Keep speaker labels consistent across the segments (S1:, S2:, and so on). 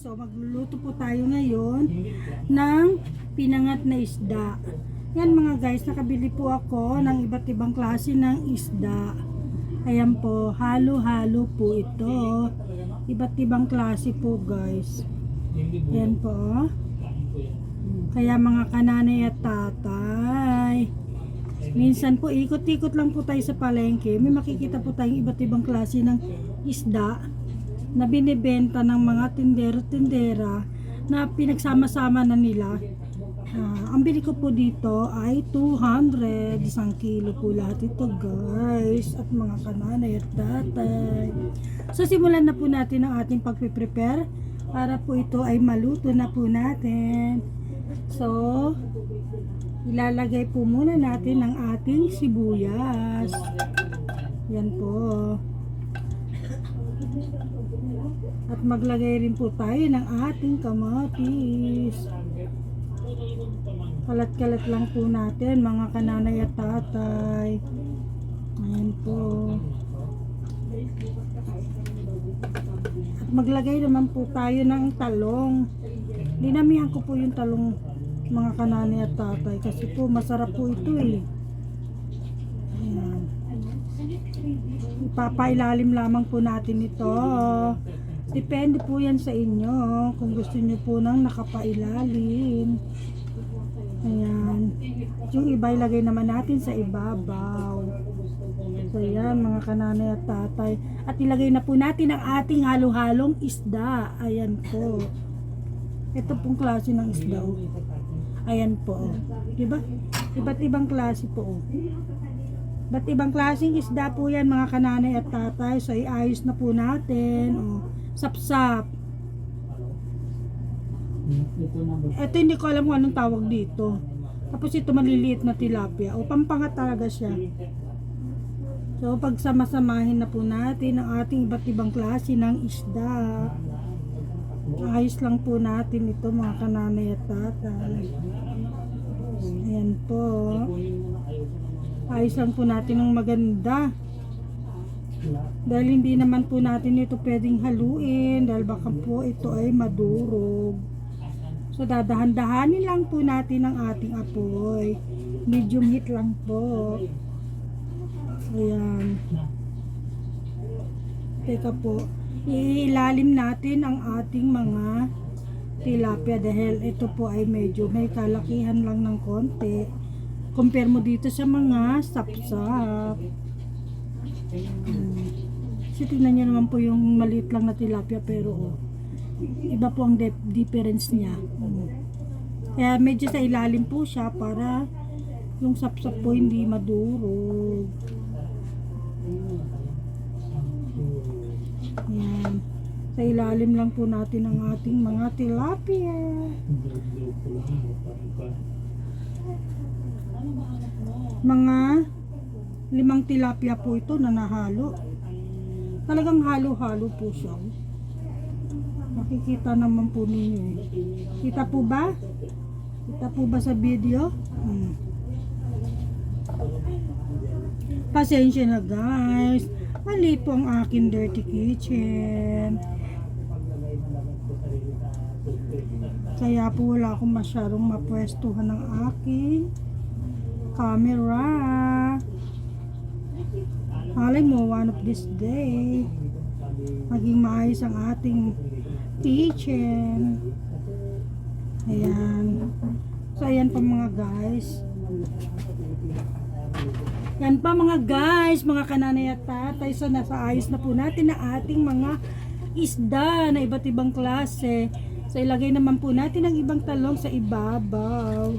S1: So magluluto po tayo ngayon ng pinangat na isda. Yan mga guys, nakabili po ako ng iba't ibang klase ng isda. Ayan po, halo-halo po ito. Iba't ibang klase po guys. Yan po. oh. Kaya mga kananay at tatay. Minsan po, ikot-ikot lang po tayo sa palengke. May makikita po tayong iba't ibang klase ng isda na binibenta ng mga tindero-tindera na pinagsama-sama na nila. Ah, ang bili ko po dito ay 200, isang kilo po lahat ito guys at mga kananay at tatay. So simulan na po natin ang ating pagpe-prepare para po ito ay maluto na po natin. So, ilalagay po muna natin ang ating sibuyas. Yan po. At maglagay rin po tayo ng ating kamatis. Kalat-kalat lang po natin mga kananay at tatay. Ayan po. At maglagay naman po tayo ng talong. Dinamihan ko po yung talong mga kananay at tatay kasi po masarap po ito eh. Ayan. Ipapailalim lamang po natin ito. Depende po yan sa inyo kung gusto nyo po nang nakapailalim. Ayan. Yung iba ilagay naman natin sa ibabaw. So yan mga kananay at tatay. At ilagay na po natin ang ating halo-halong isda. Ayan po. Ito pong klase ng isda. oh. Ayan po. oh. Diba? Iba't ibang klase po. Iba't ibang klaseng isda po yan mga kananay at tatay. So iayos na po natin. Oh. Sapsap. Ito hindi ko alam kung anong tawag dito. Tapos ito maliliit na tilapia. O pampangat talaga siya. So pagsama-samahin na po natin ang ating iba't ibang klase ng isda. Ayos lang po natin ito mga kananay at tatay. Ayan po. Ayos lang po natin ng maganda. Dahil hindi naman po natin ito pwedeng haluin dahil baka po ito ay madurog. So dadahan-dahanin lang po natin ang ating apoy. Medium heat lang po. Ayan. Teka po. Iilalim natin ang ating mga tilapia dahil ito po ay medyo may kalakihan lang ng konti. Compare mo dito sa mga sapsap. Hmm. Tingnan nyo naman po yung maliit lang na tilapia pero oh, iba po ang difference niya. Hmm. Kaya medyo sa ilalim po siya para yung sapsap po hindi madurog. Yan. Sa ilalim lang po natin ang ating mga tilapia. Mga limang tilapia po ito na nahalo. Talagang halo-halo po siya. Makikita naman po ninyo. eh. Kita po ba? Kita po ba sa video? Hmm. Pasensya na guys. Mali po ang aking dirty kitchen. Kaya po wala akong masyadong mapwestuhan ng aking camera. Malay mo, one of this day, maging maayos ang ating kitchen. Ayan. So, ayan pa mga guys. Yan pa mga guys, mga kananay at tatay. So, nasa ayos na po natin na ating mga isda na iba't ibang klase. So, ilagay naman po natin ang ibang talong sa ibabaw.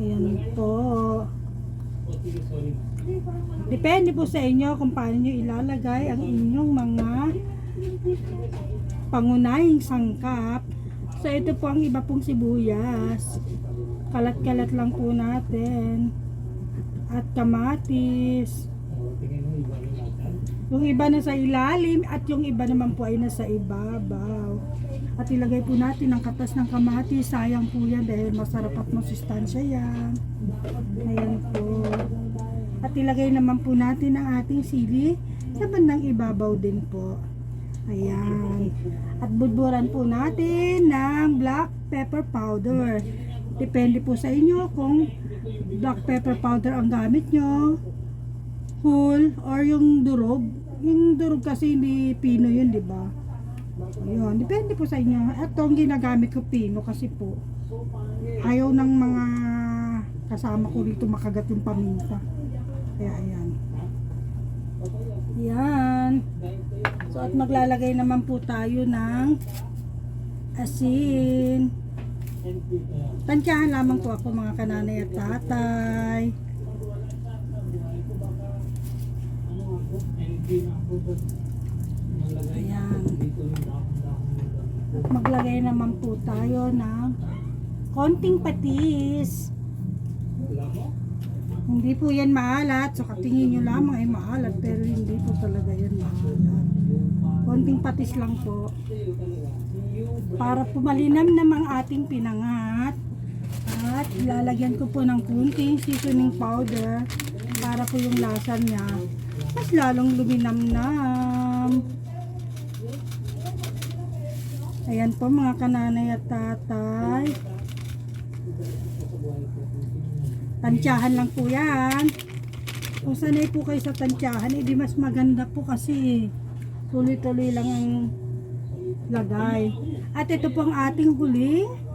S1: Ayan po. Depende po sa inyo kung paano nyo ilalagay ang inyong mga pangunahing sangkap. So, ito po ang iba pong sibuyas. Kalat-kalat lang po natin. At kamatis. Yung iba na sa ilalim at yung iba naman po ay nasa ibabaw. At ilagay po natin ang katas ng kamatis. Sayang po yan dahil masarap at masustansya yan. Ayan po. Ilagay naman po natin ang ating sili sa bandang ibabaw din po. Ayan. At budburan po natin ng black pepper powder. Depende po sa inyo kung black pepper powder ang gamit nyo, whole, or yung durog. Yung durog kasi hindi pino yun, di ba? Ayun, depende po sa inyo. Ito ang ginagamit ko pino kasi po ayaw ng mga kasama ko dito makagat yung paminta. Kaya ayan. Yan. So at maglalagay naman po tayo ng asin. Tansyahan lamang po ako mga kananay at tatay. Ayan. At maglagay naman po tayo ng konting patis. Hindi po yan maalat. So katingin nyo lamang ay maalat pero hindi po talaga yan maalat. Konting patis lang po. Para po malinam namang ating pinangat. At lalagyan ko po ng kunting seasoning powder para po yung lasa niya mas lalong luminam-nam. Ayan po mga kananay at tatay. Tansyahan lang po yan. Kung sanay po kayo sa tansyahan, edi mas maganda po kasi tuloy-tuloy lang ang lagay. At ito po ang ating huling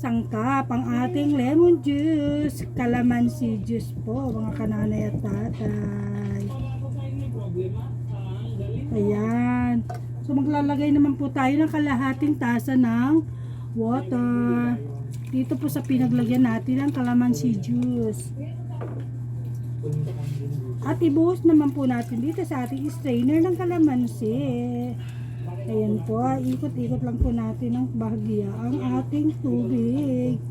S1: sangkap, ang ating lemon juice, calamansi juice po, mga kananay at tatay. Ayan. So maglalagay naman po tayo ng kalahating tasa ng water. Dito po sa pinaglagyan natin ng calamansi juice. At ibuhos naman po natin dito sa ating strainer ng kalamansi. Ayan po, ikot-ikot lang po natin ng bahagya ang ating tubig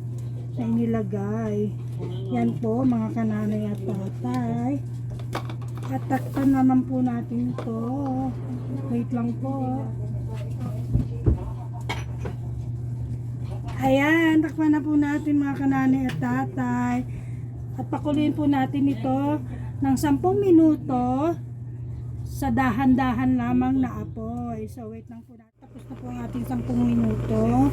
S1: na inilagay. Yan po mga kananay at tatay. At takpan naman po natin to. Wait lang po. Ayan, takpan na po natin mga kananay at tatay. At pakuloyin po natin ito ng 10 minuto sa dahan-dahan lamang na apoy. So wait lang po natin. Tapos na po ang ating 10 minuto.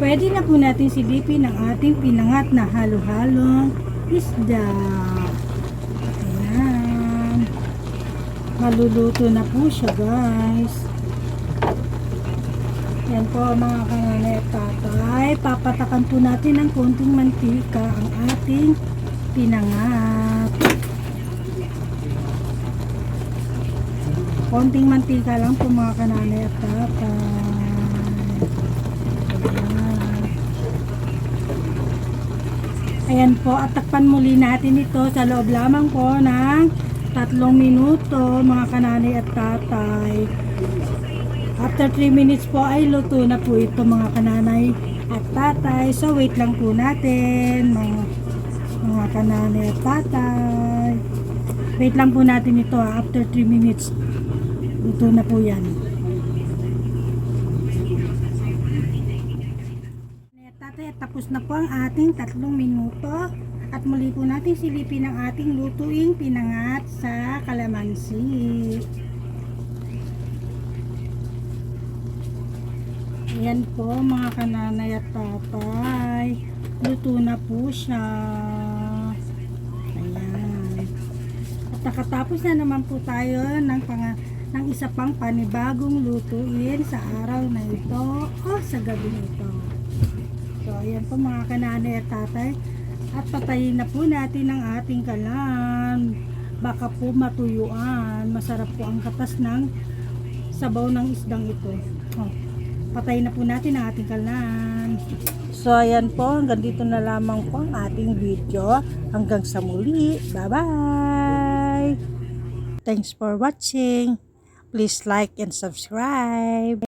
S1: Pwede na po natin silipin ang ating pinangat na halo-halong isda. Ayan. Maluluto na po siya guys. Yan po mga kananay at tatay. Papatakan po natin ng konting mantika ang ating pinangat. Konting mantika lang po mga kananay at tatay. Ayan. Po, at takpan muli natin ito sa loob lamang po ng tatlong minuto mga kananay at tatay. After 3 minutes po ay luto na po ito mga kananay at tatay. So wait lang po natin mga, mga kananay at tatay. Wait lang po natin ito ah, after 3 minutes. Luto na po yan. At tatay, tapos na po ang ating tatlong minuto. At muli po natin silipin ang ating lutuing pinangat sa kalamansi. Ayan po mga kananay at tatay. Luto na po siya. Ayan. At nakatapos na naman po tayo ng, pang, ng isa pang panibagong lutuin sa araw na ito o sa gabi ito. So ayan po mga kananay at tatay. At patayin na po natin ang ating kalan. Baka po matuyuan. Masarap po ang katas ng sabaw ng isdang ito. Oh patayin na po natin ang ating kalan. So, ayan po. Hanggang dito na lamang po ang ating video. Hanggang sa muli. Bye-bye! Thanks for watching. Please like and subscribe.